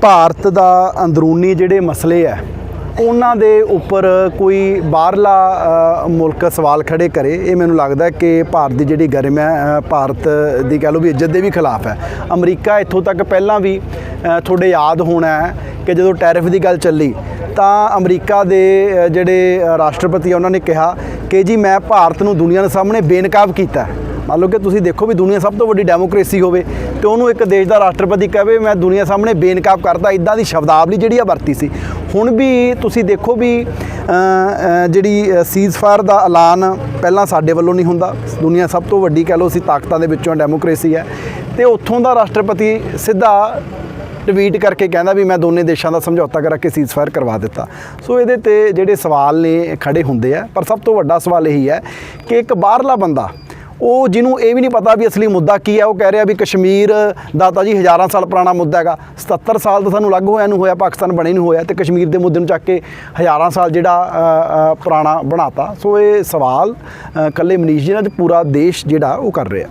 ਭਾਰਤ ਦਾ ਅੰਦਰੂਨੀ ਜਿਹੜੇ ਮਸਲੇ ਆ, ਉਹਨਾਂ ਦੇ ਉੱਪਰ ਕੋਈ ਬਾਹਰਲਾ ਮੁਲਕ ਸਵਾਲ ਖੜੇ ਕਰੇ, ਇਹ ਮੈਨੂੰ ਲੱਗਦਾ ਕਿ ਭਾਰਤ ਦੀ ਜਿਹੜੀ ਗਰਮ ਹੈ ਭਾਰਤ ਦੀ ਕਹਿ ਲਓ ਵੀ ਇੱਜ਼ਤ ਦੇ ਵੀ ਖਿਲਾਫ ਹੈ। ਅਮਰੀਕਾ ਇੱਥੋਂ ਤੱਕ ਪਹਿਲਾਂ ਵੀ ਤੁਹਾਡੇ ਯਾਦ ਹੋਣਾ ਹੈ ਕਿ ਜਦੋਂ ਟੈਰਿਫ ਦੀ ਗੱਲ ਚੱਲੀ, ਤਾਂ ਅਮਰੀਕਾ ਦੇ ਜਿਹੜੇ ਰਾਸ਼ਟਰਪਤੀ ਆ, ਉਹਨਾਂ ਨੇ ਕਿਹਾ ਕਿ ਜੀ ਮੈਂ ਭਾਰਤ ਨੂੰ ਦੁਨੀਆ ਦੇ ਸਾਹਮਣੇ ਬੇਨਕਾਬ ਕੀਤਾ ਮੰਨ ਲਓ ਕਿ ਤੁਸੀਂ ਦੇਖੋ ਵੀ ਦੁਨੀਆ ਸਭ ਤੋਂ ਵੱਡੀ ਡੈਮੋਕ੍ਰੇਸੀ ਹੋਵੇ ਤੇ ਉਹਨੂੰ ਇੱਕ ਦੇਸ਼ ਦਾ ਰਾਸ਼ਟਰਪਤੀ ਕਹੇ ਮੈਂ ਦੁਨੀਆ ਸਾਹਮਣੇ ਬੇਨਕਾਬ ਕਰਦਾ ਇਦਾਂ ਦੀ ਸ਼ਬਦਾਵਲੀ ਜਿਹੜੀ ਆ ਵਰਤੀ ਸੀ। ਹੁਣ ਵੀ ਤੁਸੀਂ ਦੇਖੋ ਵੀ ਅ, ਅ, ਜਿਹੜੀ ਸੀਜ਼ਫਾਇਰ ਦਾ ਐਲਾਨ ਪਹਿਲਾਂ ਸਾਡੇ ਵੱਲੋਂ ਨਹੀਂ ਹੁੰਦਾ। ਦੁਨੀਆ ਸਭ ਤੋਂ ਵੱਡੀ ਕਹਿ ਲਓ ਸੀ ਤਾਕਤਾਂ ਦੇ ਵਿੱਚੋਂ ਡੈਮੋਕ੍ਰੇਸੀ ਹੈ। ਤੇ ਉੱਥੋਂ ਦਾ ਰਾਸ਼ਟਰਪਤੀ ਸਿੱਧਾ ਟਵੀਟ ਕਰਕੇ ਕਹਿੰਦਾ ਵੀ ਮੈਂ ਦੋਨੇ ਦੇਸ਼ਾਂ ਦਾ ਸਮਝੌਤਾ ਕਰਕੇ ਸੀਜ਼ਫਾਇਰ ਕਰਵਾ ਦਿੱਤਾ। ਸੋ ਇਹਦੇ ਤੇ ਜਿਹੜੇ ਸਵਾਲ ਨੇ ਖੜੇ ਹੁੰਦੇ ਆ। ਪਰ ਸਭ ਤੋਂ ਵੱਡਾ ਸਵਾਲ ਇਹੀ ਹੈ ਕਿ ਇੱਕ ਬਾਹਰਲਾ ਬੰਦਾ ਉਹ ਜਿਹਨੂੰ ਇਹ ਵੀ ਨਹੀਂ ਪਤਾ ਵੀ ਅਸਲੀ ਮੁੱਦਾ ਕੀ ਹੈ ਉਹ ਕਹਿ ਰਿਹਾ ਵੀ ਕਸ਼ਮੀਰ ਦਾ ਤਾਂ ਜੀ ਹਜ਼ਾਰਾਂ ਸਾਲ ਪੁਰਾਣਾ ਮੁੱਦਾ ਹੈਗਾ। 77 ਸਾਲ ਤਾਂ ਸਾਨੂੰ ਅਲੱਗ ਹੋਇਆ ਨੂੰ ਹੋਇਆ ਪਾਕਿਸਤਾਨ ਬਣੇ ਨੂੰ ਹੋਇਆ ਤੇ ਕਸ਼ਮੀਰ ਦੇ ਮੁੱਦੇ ਨੂੰ ਚੱਕ ਕੇ ਹਜ਼ਾਰਾਂ ਸਾਲ ਜਿਹੜਾ ਅ, ਅ, ਪੁਰਾਣਾ ਬਣਾਤਾ। ਸੋ ਇਹ ਸਵਾਲ ਅ, ਇਕੱਲੇ ਮਨੀਸ਼ ਜੀ ਨਾਲ ਪੂਰਾ ਦੇਸ਼ ਜਿਹੜਾ ਉਹ ਕਰ ਰਿਹਾ।